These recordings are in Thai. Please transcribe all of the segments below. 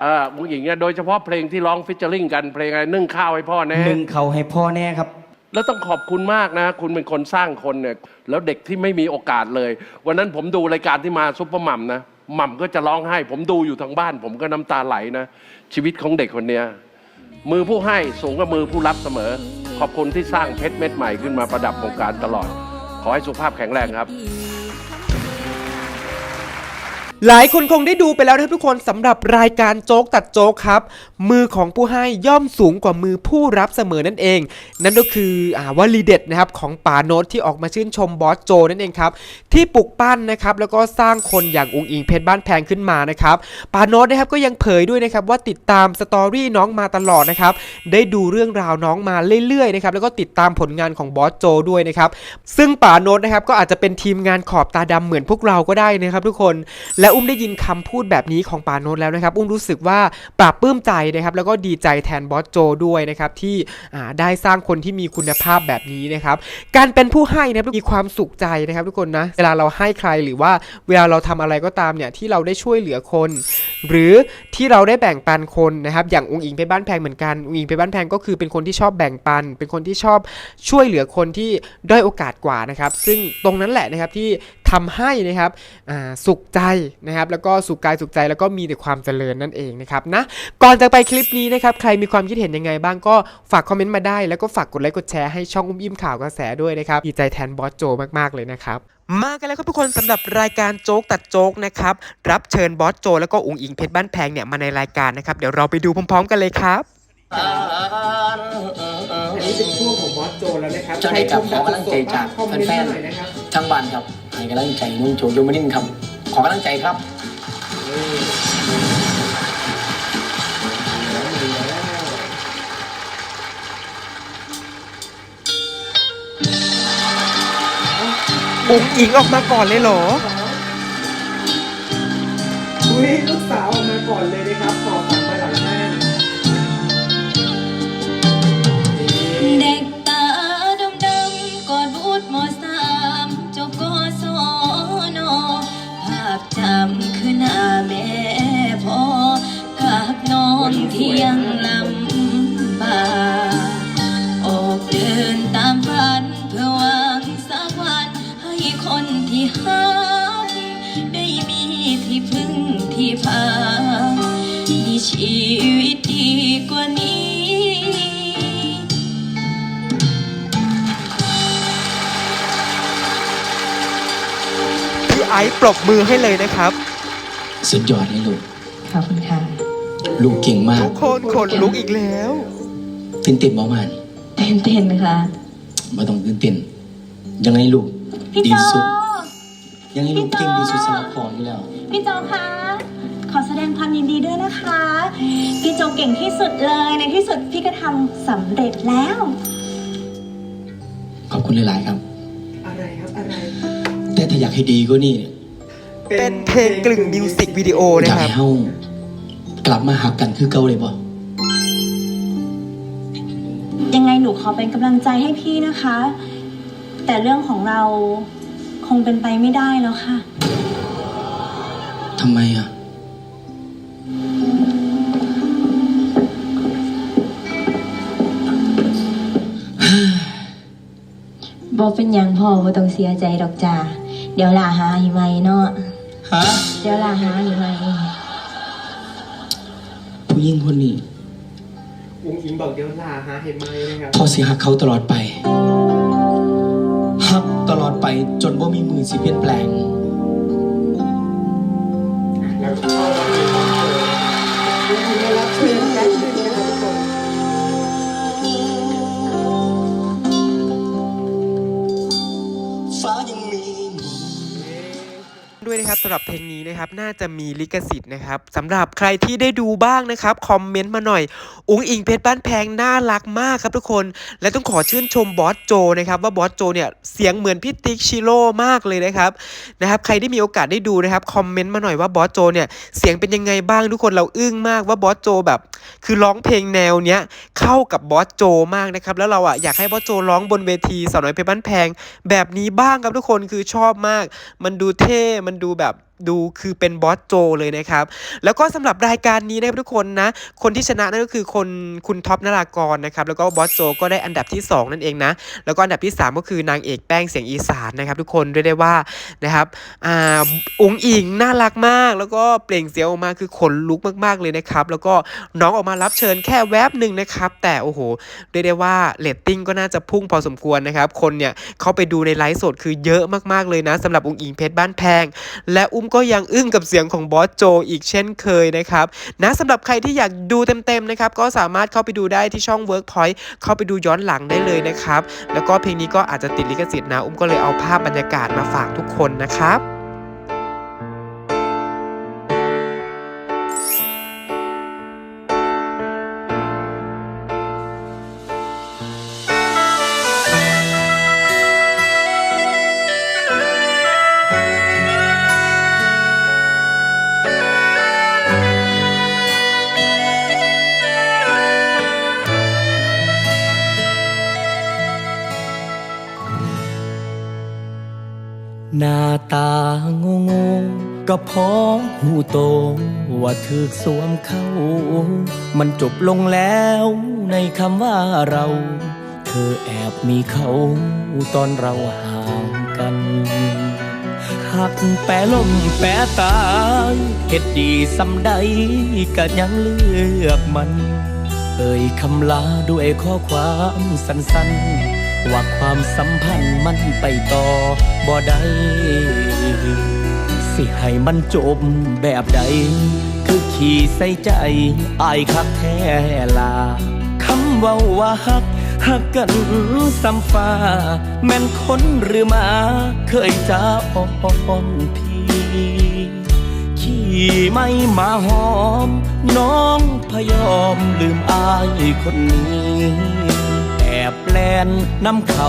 เออผู้หญิงเนี่ยโดยเฉพาะเพลงที่ร้องฟิชเจอริงกันเพลงอะไรนึ่งข้าวให้พ่อแน่ หนึ่งเขาให้พ่อแน่ครับ แล้วต้องขอบคุณมากนะ คุณเป็นคนสร้างคนเนี่ย แล้วเด็กที่ไม่มีโอกาสเลย วันนั้นผมดูรายการที่มาซุปเปอร์หม่ำนะหม่ำก็จะร้องไห้ ผมดูอยู่ทางบ้าน ผมก็น้ำตาไหลนะ ชีวิตของเด็กคนเนี้ยมือผู้ให้สูงกว่ามือผู้รับเสมอ ขอบคุณที่สร้างเพชรเม็ดใหม่ขึ้นมาประดับวงการตลอด ขอให้สุขภาพแข็งแรงครับ หลายคนคงได้ดูไปแล้วนะครับทุกคนสำหรับรายการโจ๊กตัดโจ๊กครับ มือของผู้ให้ย่อมสูงกว่ามือผู้รับเสมอนั่นเอง นั่นก็คืออ่าวลีเด็ดนะครับของป๋าโน้ตที่ออกมาชื่นชมบอสโจนั่นเองครับที่ปลุกปั้นนะครับแล้วก็สร้างคนอย่างอุงอิงเพชรบ้านแพงขึ้นมานะครับป๋าโน้ตนะครับก็ยังเผยด้วยนะครับว่าติดตามสตอรี่น้องมาตลอดนะครับได้ดูเรื่องราวน้องมาเรื่อยๆนะครับแล้วก็ติดตามผลงานของบอสโจด้วยนะครับซึ่งป๋าโน้ตนะครับก็อาจจะเป็นทีมงานขอบตาดำเหมือนพวกเราก็ได้นะครับทุกคนและอุ้มได้ยินคำพูดแบบนี้ของปาโนตแล้วนะครับ อุ้มรู้สึกว่าปราบปลื้มใจนะครับ แล้วก็ดีใจแทนบอสโจด้วยนะครับที่ได้สร้างคนที่มีคุณภาพแบบนี้นะครับ การเป็นผู้ให้นะมีความสุขใจนะครับ ทุกคนนะ เวลาเราให้ใครหรือว่าเวลาเราทำอะไรก็ตามเนี่ยที่เราได้ช่วยเหลือคน หรือที่เราได้แบ่งปันคนนะครับ อย่างองค์อิงเพชรบ้านแพงเหมือนกันองค์อิงเพชรบ้านแพงก็คือเป็นคนที่ชอบแบ่งปัน เป็นคนที่ชอบช่วยเหลือคนที่ด้อยโอกาสกว่านะครับ ซึ่งตรงนั้นแหละนะครับที่ ทำให้นะครับอ่าสุขใจนะครับแล้วก็สุขกายสุขใจแล้วก็มีแต่ความเจริญนั่นเองนะครับนะก่อนจะไปคลิปนี้นะครับใครมีความคิดเห็นยังไงบ้างก็ฝากคอมเมนต์มาได้ แล้วก็ฝากกดไลค์กดแชร์ให้ช่องอุ้มอิ่มข่าวกระแสด้วยนะครับดีใจแทนบอสโจมากๆเลยนะครับมากันแล้วครับทุกคนสำหรับรายการโจ๊กตัดโจ๊กนะครับรับเชิญบอสโจ แล้วก็อุงอิงเพชรบ้านแพงเนี่ยมาในรายการนะครับเดี๋ยวเราไปดูพร้อม ๆ กันเลยครับอันนี้เป็นช่วงของบอสโจแล้วนะครับจะได้กับขอกำลังใจจากแฟนๆทั้งบ้านครับ ให้กำลังใจนุ่งโจโยมานินครับ ขอกำลังใจครับอุงอิงออกมาก่อนเลยเหรอ อุ้ยลูกสาวออกมาก่อนเลยนะครับขอ ไอซ์ปรบมือให้เลยนะครับ สุดยอดเลยลูก ขอบคุณค่ะ ลูกเก่งมากทุกคนขนลุกอีกแล้ว ตื่นเต้นประมาณเต้นเต้นๆค่ะไม่ต้องตื่นเต้นยังไงลูก พี่ดีโจสุด ยังไงลูกเก่งดีสุดสำหรับพ่ออยู่แล้ว พี่โจคะ ขอแสดงความยินดีด้วยนะคะ พี่โจเก่งที่สุดเลย ในที่สุดพี่ก็ทำสำเร็จแล้ว ขอบคุณหลาย ๆ ครับ อะไรครับ อะไร แต่ถ้าอยากให้ดีก็นี่เนี่ยเป็นเพลงกลึงมิวสิกวิดีโออนะยากครับ ให้เฮากลับมาหักกันคือเก่าเลยบ่ยังไงหนูขอเป็นกำลังใจให้พี่นะคะ แต่เรื่องของเราคงเป็นไปไม่ได้แล้วค่ะ ทำไมอะ บอเป็นหยังพ่อบ่ต้องเสียใจดอกจ้า เดี๋ยวลาหาให้ใหม่เนาะ ฮะ เดี๋ยวลาหาให้ใหม่ผู้หญิงคนนี้อุ้งอิงบอกเดี๋ยวลาหาเห็นไหมนะครับ พอสิหักเขาตลอดไปหักตลอดไปจนว่ามีมือสิเปลี่ยนแปลง แล้วก็เข้ามาเป็นบอสโจอุ้งอิงมารับเชิญ ด้วยนะครับสำหรับเพลงนี้นะครับน่าจะมีลิขสิทธิ์นะครับสำหรับใครที่ได้ดูบ้างนะครับคอมเมนต์มาหน่อย อุงอิงเพชรบ้านแพงน่ารักมากครับทุกคน และต้องขอชื่นชมบอสโจนะครับว่าบอสโจเนี่ยเสียงเหมือนพี่ติ๊กชิโร่มากเลยนะครับนะครับใครได้มีโอกาสได้ดูนะครับคอมเมนต์มาหน่อยว่าบอสโจเนี่ยเสียงเป็นยังไงบ้างทุกคนเราอึ้งมากว่าบอสโจแบบ คือร้องเพลงแนวเนี้ยเข้ากับบอสโจมากนะครับแล้วเราอะอยากให้บอสโจร้องบนเวทีสาวน้อยเพชรบ้านแพง แบบนี้บ้างครับทุกคนคือชอบมาก มันดูเท่มันดูแบบ ดูคือเป็นบอสโจเลยนะครับ แล้วก็สำหรับรายการนี้นะครับทุกคนนะ คนที่ชนะนั่นก็คือคนคุณท็อปนารากรนะครับ แล้วก็บอสโจก็ได้อันดับที่ 2 นั่นเองนะ แล้วก็อันดับที่ 3 ก็คือนางเอกแป้งเสียงอีสานนะครับ ทุกคนเรียกได้ว่านะครับอ่าองค์อิงน่ารักมาก แล้วก็เปล่งเสียงออกมาคือขนลุกมากๆเลยนะครับ แล้วก็น้องออกมารับเชิญแค่แวบหนึ่งนะครับ แต่โอ้โหเรียกได้ว่าเรตติ้งก็น่าจะพุ่งพอสมควรนะครับ คนเนี่ยเข้าไปดูในไลฟ์สดคือเยอะมากๆเลยนะสำหรับองค์อิงเพชรบ้านแพง และอุ้มก็ยังอึ้งกับเสียงของบอสโจอีกเช่นเคยนะครับนะสำหรับใครที่อยากดูเต็มๆนะครับก็สามารถเข้าไปดูได้ที่ช่อง Workpoint เข้าไปดูย้อนหลังได้เลยนะครับ แล้วก็เพลงนี้ก็อาจจะติดลิขสิทธิ์นะ อุ้มก็เลยเอาภาพบรรยากาศมาฝากทุกคนนะครับ หน้าตางงงๆก็พอหูโตว่าถึกสวมเข้า มันจบลงแล้วในคำว่าเรา เธอแอบมีเขาตอนเราห่างกันหักแปรลมแปรตายเฮ็ดดีสำใดก็ยังเลือกมัน เอ่ยคำลาด้วยข้อความสั้นๆ ว่าความสัมพันธ์มันไปต่อบ่ได้สิให้มันจบแบบใด คือขี่ใส่ใจอายคักแท้ลาคำเว่าว่าฮักฮักกันซ้ำฟ้า แม่นคนหรือมา เคยจะอ้อนพี่ขี่ไม่มาหอม น้องพยอมลืมอายคนนี้ บแลนน้ำเขา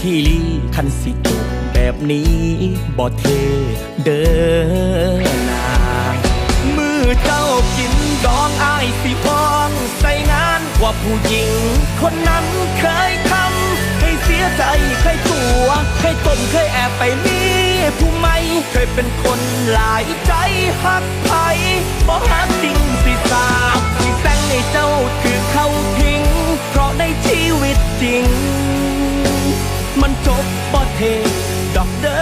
ที่ลีคันสิจบแบบนี้บ่เทเดินนามือเจ้ากินดองอายสิพองใส่งานว่าผู้หญิง คนนั้นเคยทำให้เสียใจเคยตัว เคยตนเคยแอบไปมีผู้ใหม่เคยเป็นคนหลายใจหักไผบ่หักจริงสิสาบสิแซงให้เจ้าถือเขาทิ้ง ในชีวิตจริง มันจบบ่เทดอกเดิ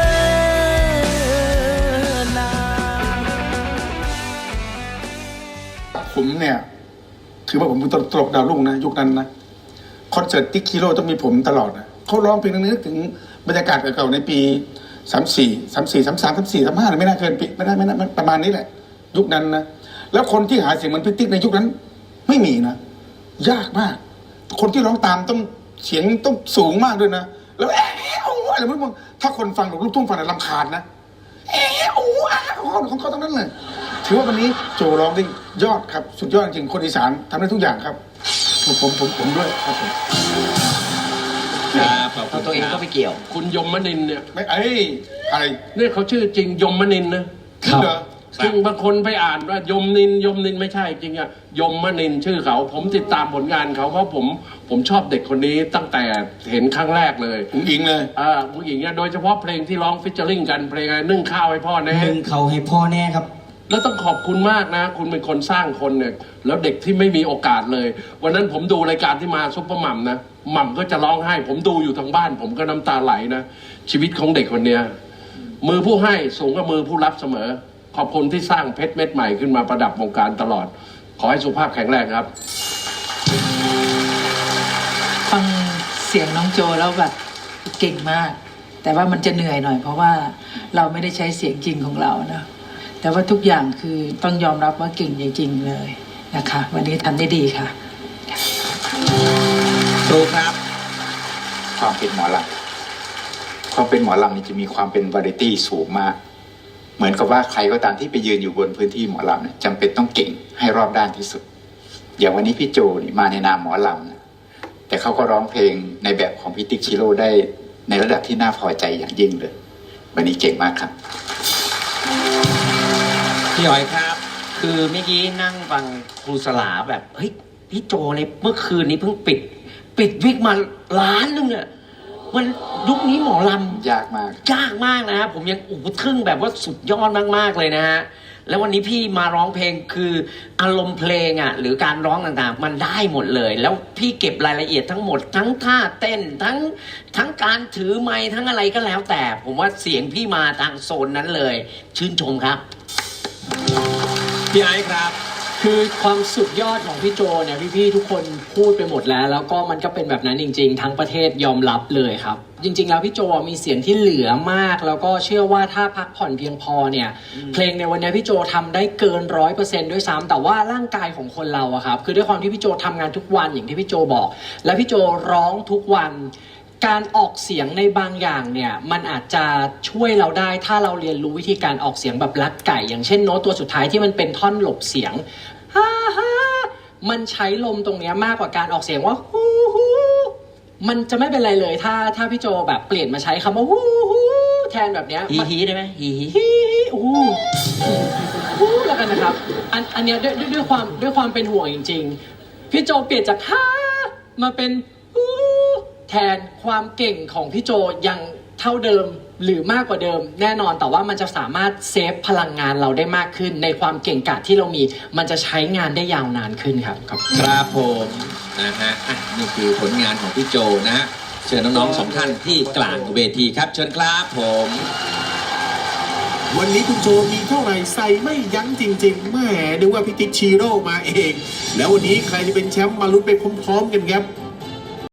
นนผมเนี่ย ถือว่าผมเป็นตลกดาวรุ่งนะ ยุคนั้นนะคอนเสิร์ตติ๊กคิโร่ต้องมีผมตลอดนะเขาร้องเพลงนั้นนึกถึงบรรยากาศเก่าๆในปีสามสี่สามสี่สามสามสามสี่สามห้าไม่น่าเกินปีไม่น่าไม่น่าประมาณนี้แหละ ยุคนั้นนะ แล้วคนที่หาเสียงเหมือนพี่ติ๊กในยุคนั้น ไม่มีนะ ยากมาก คนที่ร้องตามต้องเสียงต้องสูงมากด้วยนะ แล้วเอ๊ะโอ้อะไรไม่รู้ถ้าคนฟังลูกทุ่งฟังแล้วลำคาญนะ เออโอ้อาของเขาของเขาทั้งนั้นเลยถือว่าวันนี้โจร้องได้ยอดครับ สุดยอดจริงคนอีสานทำได้ทุกอย่างครับผมผมผมผมด้วยครับผมเอาตัวเองก็ไปเกี่ยว คุณยมนินทร์เนี่ยไม่เอ้ยอะไรเนี่ยเขาชื่อจริงยมนินทร์นะจริงเหรอ ซึ่งบางคนไปอ่านว่ายมนินยมนินไม่ใช่จริงอะยมมนินชื่อเขา ผมติดตามผลงานเขาเพราะผมผมชอบเด็กคนนี้ตั้งแต่เห็นครั้งแรกเลยผมอิงเลยอ่าผู้หญิงเนี่ยโดยเฉพาะเพลงที่ร้องฟิชเชอร์ลิงกันเพลงอะไรนึ่งข้าวให้พ่อแน่หนึ่งเขาให้พ่อแน่ครับ แล้วต้องขอบคุณมากนะ คุณเป็นคนสร้างคนเนี่ยแล้วเด็กที่ไม่มีโอกาสเลย วันนั้นผมดูรายการที่มาซุปเปอร์หม่ำนะหม่ำก็จะร้องไห้ ผมดูอยู่ทางบ้าน ผมก็น้ำตาไหลนะชีวิตของเด็กคนเนี้ยมือผู้ให้สูงกว่ามือผู้รับเสมอ ขอบคุณที่สร้างเพชรเม็ดใหม่ขึ้นมาประดับวงการตลอด ขอให้สุขภาพแข็งแรงครับ ฟังเสียงน้องโจแล้วแบบเก่งมาก แต่ว่ามันจะเหนื่อยหน่อย เพราะว่าเราไม่ได้ใช้เสียงจริงของเรานะแต่ว่าทุกอย่างคือต้องยอมรับว่าเก่งจริงๆเลยนะคะ วันนี้ทำได้ดีค่ะดูครับ ความเป็นหมอลำความเป็นหมอลำนี่จะมีความเป็นวาไรตี้สูงมาก เหมือนกับว่าใครก็ตามที่ไปยืนอยู่บนพื้นที่หมอลำเนี่ยจำเป็นต้องเก่งให้รอบด้านที่สุด อย่างวันนี้พี่โจนี่มาในนามหมอลำนะแต่เขาก็ร้องเพลงในแบบของพี่ติ๊กชิโร่ได้ในระดับที่น่าพอใจอย่างยิ่งเลย วันนี้เก่งมากครับ พี่หอยครับ คือเมื่อกี้นั่งฟังครูสลาแบบเฮ้ยพี่โจเลยเมื่อคืนนี้เพิ่งปิด ปิดวิกมาล้านหนึงเนี่ย มันยุคนี้หมอลำยากมาก ยากมากนะฮะผมยังโอ้โหทึ่งแบบว่าสุดยอดมากๆเลยนะฮะแล้ววันนี้พี่มาร้องเพลงคืออารมณ์เพลงอะหรือการร้องต่างๆ มันได้หมดเลย แล้วพี่เก็บรายละเอียดทั้งหมด ทั้งท่าเต้นทั้งทั้งการถือไม้ทั้งอะไรก็แล้ว แต่ผมว่าเสียงพี่มาทางโซนนั้นเลย ชื่นชมครับ พี่ไอซ์ครับ คือความสุดยอดของพี่โจเนี่ยพี่ๆทุกคนพูดไปหมดแล้ว แล้วก็มันก็เป็นแบบนั้นจริง ๆ ทั้งประเทศยอมรับเลยครับ จริง ๆ แล้วพี่โจมีเสียงที่เหลือมาก แล้วก็เชื่อว่าถ้าพักผ่อนเพียงพอเนี่ย เพลงในวันนี้พี่โจทำได้เกินร้อยเปอร์เซ็นต์ด้วยซ้ำแต่ว่าร่างกายของคนเราอะครับคือด้วยความที่พี่โจทำงานทุกวันอย่างที่พี่โจบอก และพี่โจร้องทุกวันการออกเสียงในบางอย่างเนี่ยมันอาจจะช่วยเราได้ถ้าเราเรียนรู้วิธีการออกเสียงแบบลักไก่ อย่างเช่นโน้ตตัวสุดท้ายที่มันเป็นท่อนหลบเสียง ฮ่าฮ่ามันใช้ลมตรงเนี้ยมากกว่าการออกเสียงว่าฮู้ฮู้มันจะไม่เป็นไรเลยถ้าถ้าพี่โจแบบเปลี่ยนมาใช้คำว่าฮู้ฮู้แทนแบบเนี้ยฮีมันฮีได้ไหมฮีฮีฮีฮีอู้ฮู้แล้วกันนะครับ อันอันเนี้ยด้วยด้วยด้วยความด้วยความเป็นห่วงจริง ๆ พี่โจเปลี่ยนจากฮ่ามาเป็นฮู้แทนความเก่งของพี่โจยังเท่าเดิม หรือมากกว่าเดิมแน่นอนแต่ว่ามันจะสามารถเซฟพลังงานเราได้มากขึ้น ในความเก่งกาจที่เรามี มันจะใช้งานได้ยาวนานขึ้นครับครับครับผมนะฮะอะนี่คือผลงานของพี่โจนะฮะเชิญน้องๆสองท่านที่กลางเวทีครับ เชิญครับผม วันนี้คุณโจมีเท่าไหร่ใส่ไม่ยั้งจริงๆแหม่ดูว่าพี่ติ๊กชีโร่มาเอง แล้ววันนี้ใครจะเป็นแชมป์มาลุ้นไปพร้อมๆกันครับ